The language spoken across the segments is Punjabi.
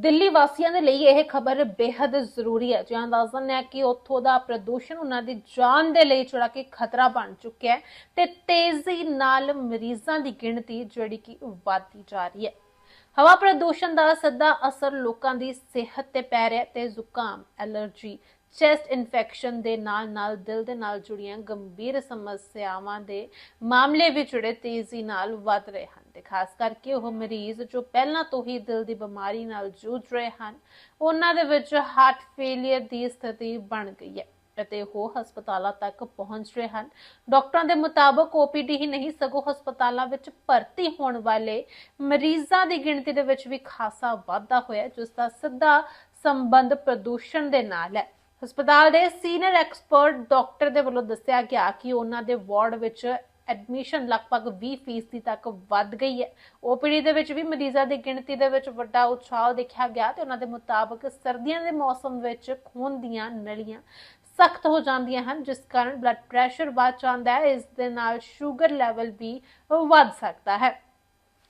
ਦਿੱਲੀ ਵਾਸੀਆਂ ਦੇ ਲਈ ਇਹ ਖਬਰ ਬੇहद ਜ਼ਰੂਰੀ ਹੈ। ਜਿਹਨੂੰ ਦੱਸ ਦਿੰਦੇ ਹੈ ਕਿ ਉੱਥੋਂ ਦਾ ਪ੍ਰਦੂਸ਼ਣ ਉਹਨਾਂ ਦੀ ਜਾਨ ਦੇ ਲਈ ਜਿਹੜਾ ਕਿ ਖਤਰਾ ਬਣ ਚੁੱਕਿਆ ਹੈ ਤੇ ਤੇਜ਼ੀ ਨਾਲ ਮਰੀਜ਼ਾਂ ਦੀ ਗਿਣਤੀ ਜਿਹੜੀ ਕਿ ਵਧਦੀ ਜਾ ਰਹੀ ਹੈ। ਹਵਾ ਪ੍ਰਦੂਸ਼ਣ ਦਾ ਸਿੱਧਾ ਅਸਰ ਲੋਕਾਂ ਦੀ ਸਿਹਤ ਤੇ ਪੈ ਰਿਹਾ ਤੇ ਜ਼ੁਕਾਮ, ਐਲਰਜੀ, ਚੈਸਟ ਇਨਫੈਕਸ਼ਨ ਦੇ ਨਾਲ ਨਾਲ ਦਿਲ ਦੇ ਨਾਲ ਜੁੜੀਆਂ ਗੰਭੀਰ ਸਮੱਸਿਆਵਾਂ ਦੇ ਮਾਮਲੇ ਵੀ ਜਿਹੜੇ ਤੇਜ਼ੀ ਨਾਲ ਵੱਧ ਰਹੇ ਹਨ। ਤੇ ਖਾਸ ਕਰਕੇ ਉਹ ਮਰੀਜ਼ ਜੋ ਪਹਿਲਾਂ ਤੋਂ ਹੀ ਦਿਲ ਦੀ ਬਿਮਾਰੀ ਨਾਲ ਜੂਝ ਰਹੇ ਹਨ ਉਹਨਾਂ ਦੇ ਵਿੱਚ ਹਾਰਟ ਫੇਲਿਅਰ ਦੀ ਸਥਿਤੀ ਬਣ ਗਈ ਹੈ ਅਤੇ ਉਹ ਹਸਪਤਾਲਾਂ ਤੱਕ ਪਹੁੰਚ ਰਹੇ ਹਨ। ਡਾਕਟਰਾਂ ਦੇ ਮੁਤਾਬਕ OPD ਹੀ ਨਹੀਂ ਸਗੋਂ ਹਸਪਤਾਲਾਂ ਵਿੱਚ ਭਰਤੀ ਹੋਣ ਵਾਲੇ ਮਰੀਜ਼ਾਂ ਦੀ ਗਿਣਤੀ ਦੇ ਵਿੱਚ ਵੀ ਖਾਸਾ ਵਾਧਾ ਹੋਇਆ ਹੈ, ਜਿਸ ਦਾ ਸਿੱਧਾ ਸੰਬੰਧ ਪ੍ਰਦੂਸ਼ਣ ਦੇ ਨਾਲ ਹੈ। ਹਸਪਤਾਲ ਦੇ ਸੀਨੀਅਰ ਐਕਸਪਰਟ ਡਾਕਟਰ ਦੇ ਵੱਲੋਂ ਦੱਸਿਆ ਗਿਆ ਕਿ ਉਹਨਾਂ ਦੇ ਵਾਰਡ ਵਿੱਚ ਐਡਮਿਸ਼ਨ ਲਗਭਗ 20% ਤੱਕ ਵੱਧ ਗਈ ਹੈ। OPD ਦੇ ਵਿੱਚ ਵੀ ਮਰੀਜ਼ਾਂ ਦੀ ਗਿਣਤੀ ਦੇ ਵਿੱਚ ਵੱਡਾ ਉਤਸ਼ਾਹ ਦੇਖਿਆ ਗਿਆ ਤੇ ਉਹਨਾਂ ਦੇ ਮੁਤਾਬਕ ਸਰਦੀਆਂ ਦੇ ਮੌਸਮ ਵਿੱਚ ਖੂਨ ਦੀਆਂ ਨਲੀਆਂ ਸਖਤ ਹੋ ਜਾਂਦੀਆਂ ਹਨ, ਜਿਸ ਕਾਰਨ ਬਲੱਡ ਪ੍ਰੈਸ਼ਰ ਵੱਧ ਜਾਂਦਾ ਹੈ। ਇਸ ਦੇ ਨਾਲ ਸ਼ੂਗਰ ਲੈਵਲ ਵੀ ਵੱਧ ਸਕਦਾ ਹੈ।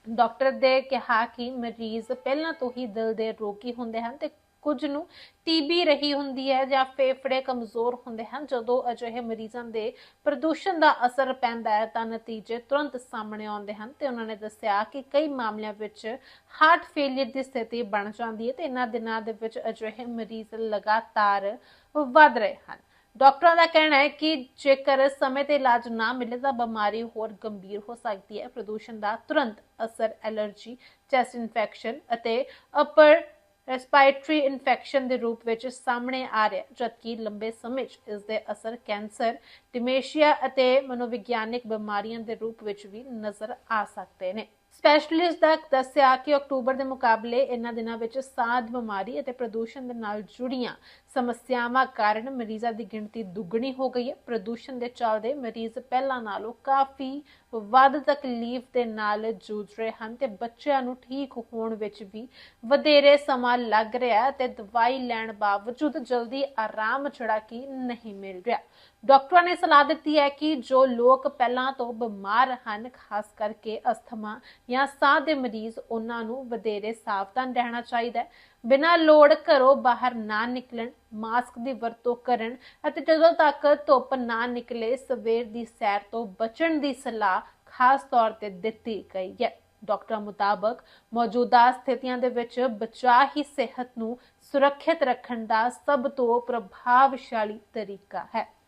ਡਾਕਟਰ ਦੇ ਕਿਹਾ ਕਿ ਮਰੀਜ਼ ਪਹਿਲਾਂ ਤੋਂ ਹੀ ਦਿਲ ਦੇ ਰੋਗੀ ਹੁੰਦੇ ਹਨ ਤੇ ਕੁਝ ਨੂੰ ਟੀਬੀ ਰਹੀ ਹੁੰਦੀ ਹੈ ਜਾਂ ਫੇਫੜੇ ਕਮਜ਼ੋਰ ਹੁੰਦੇ ਹਨ। ਜਦੋਂ ਅਜਿਹੇ ਮਰੀਜ਼ਾਂ ਦੇ ਪ੍ਰਦੂਸ਼ਣ ਦਾ ਅਸਰ ਪੈਂਦਾ ਹੈ ਤਾਂ ਨਤੀਜੇ ਤੁਰੰਤ ਸਾਹਮਣੇ ਆਉਂਦੇ ਹਨ ਤੇ ਉਹਨਾਂ ਨੇ ਦੱਸਿਆ ਕਿ ਕਈ ਮਾਮਲਿਆਂ ਵਿੱਚ ਹਾਰਟ ਫੇਲਿਅਰ ਦੀ ਸਥਿਤੀ ਬਣ ਜਾਂਦੀ ਹੈ ਤੇ ਇਹਨਾਂ ਦਿਨਾਂ ਦੇ ਵਿੱਚ ਅਜਿਹੇ ਮਰੀਜ਼ ਲਗਾਤਾਰ ਵਧ ਰਹੇ ਹਨ। ਡਾਕਟਰਾਂ ਦਾ ਕਹਿਣਾ ਹੈ ਕਿ ਜੇਕਰ ਸਮੇਂ ਤੇ ਇਲਾਜ ਨਾ ਮਿਲੇ ਤਾਂ ਬਿਮਾਰੀ ਹੋਰ ਗੰਭੀਰ ਹੋ ਸਕਦੀ ਹੈ। ਪ੍ਰਦੂਸ਼ਣ ਦਾ ਤੁਰੰਤ ਅਸਰ ਐਲਰਜੀ, ਚੈਸਟ ਇਨਫੈਕਸ਼ਨ ਅਤੇ ਅਪਰ ਰੈਸਪੀਰੇਟਰੀ ਇਨਫੈਕਸ਼ਨ ਦੇ ਰੂਪ ਵਿੱਚ ਸਾਹਮਣੇ ਆ ਰਿਹਾ ਜਦਕਿ ਲੰਬੇ ਸਮੇਂ 'ਚ ਇਸ ਦੇ ਅਸਰ ਕੈਂਸਰ, ਡਿਮੇਸ਼ੀਆ ਅਤੇ ਮਨੋਵਿਗਿਆਨਿਕ ਬਿਮਾਰੀਆਂ ਦੇ ਰੂਪ ਵਿੱਚ ਵੀ ਨਜ਼ਰ ਆ ਸਕਦੇ ਨੇ। ਸਪੈਸ਼ਲਿਸਟ ਦਾ ਦੱਸਿਆ ਕਿ ਅਕਤੂਬਰ ਦੇ ਮੁਕਾਬਲੇ ਇਹਨਾਂ ਦਿਨਾਂ ਵਿੱਚ ਸਾਹ ਦੀ ਬਿਮਾਰੀ ਅਤੇ ਪ੍ਰਦੂਸ਼ਣ ਦੇ ਨਾਲ ਜੁੜੀਆਂ ਸਮੱਸਿਆਵਾਂ ਕਾਰਨ ਮਰੀਜ਼ਾਂ ਦੀ ਗਿਣਤੀ ਦੁੱਗਣੀ ਹੋ ਗਈ ਹੈ। ਪ੍ਰਦੂਸ਼ਣ ਦੇ ਚੱਲਦੇ ਮਰੀਜ਼ ਪਹਿਲਾਂ ਨਾਲੋਂ ਕਾਫੀ ਵੱਧ ਤਕਲੀਫ ਦੇ ਨਾਲ ਜੂਝ ਰਹੇ ਹਨ ਤੇ ਬੱਚਿਆਂ ਨੂੰ ਠੀਕ ਹੋਣ ਵਿੱਚ ਵੀ ਵਧੇਰੇ ਸਮਾਂ ਲੱਗ ਰਿਹਾ ਤੇ ਦਵਾਈ ਲੈਣ ਬਾਵਜੂਦ ਜਲਦੀ ਆਰਾਮ ਜਿਹੜਾ ਕਿ ਨਹੀਂ ਮਿਲ ਰਿਹਾ। ਡਾਕਟਰਾਂ ਨੇ ਸਲਾਹ ਦਿੱਤੀ ਹੈ ਕਿ ਜੋ ਲੋਕ ਪਹਿਲਾਂ ਤੋਂ ਬਿਮਾਰ ਹਨ, ਖਾਸ ਕਰਕੇ ਅਸਥਮਾ ਜਾਂ ਸਾਹ ਦੇ ਮਰੀਜ਼, ਉਹਨਾਂ ਨੂੰ ਵਧੇਰੇ ਸਾਵਧਾਨ ਰਹਿਣਾ ਚਾਹੀਦਾ ਹੈ। ਬਿਨਾਂ ਲੋੜ ਘਰੋਂ ਬਾਹਰ ਨਾ ਨਿਕਲਣ ਮਾਸਕ ਦੀ ਵਰਤੋਂ ਕਰਨ ਅਤੇ ਜਦੋਂ ਤੱਕ ਧੁੱਪ ਨਾ ਨਿਕਲੇ, ਸਵੇਰ ਦੀ ਸੈਰ ਤੋਂ ਬਚਣ ਦੀ ਸਲਾਹ ਖਾਸ ਤੌਰ ਤੇ ਦਿੱਤੀ ਗਈ ਹੈ। ਡਾਕਟਰਾਂ ਮੁਤਾਬਕ ਮੌਜੂਦਾ ਸਥਿਤੀਆਂ ਦੇ ਵਿੱਚ ਬਚਾਅ ਹੀ ਸਿਹਤ ਨੂੰ ਸੁਰੱਖਿਅਤ ਰੱਖਣ ਦਾ ਸਭ ਤੋਂ ਪ੍ਰਭਾਵਸ਼ਾਲੀ ਤਰੀਕਾ ਹੈ।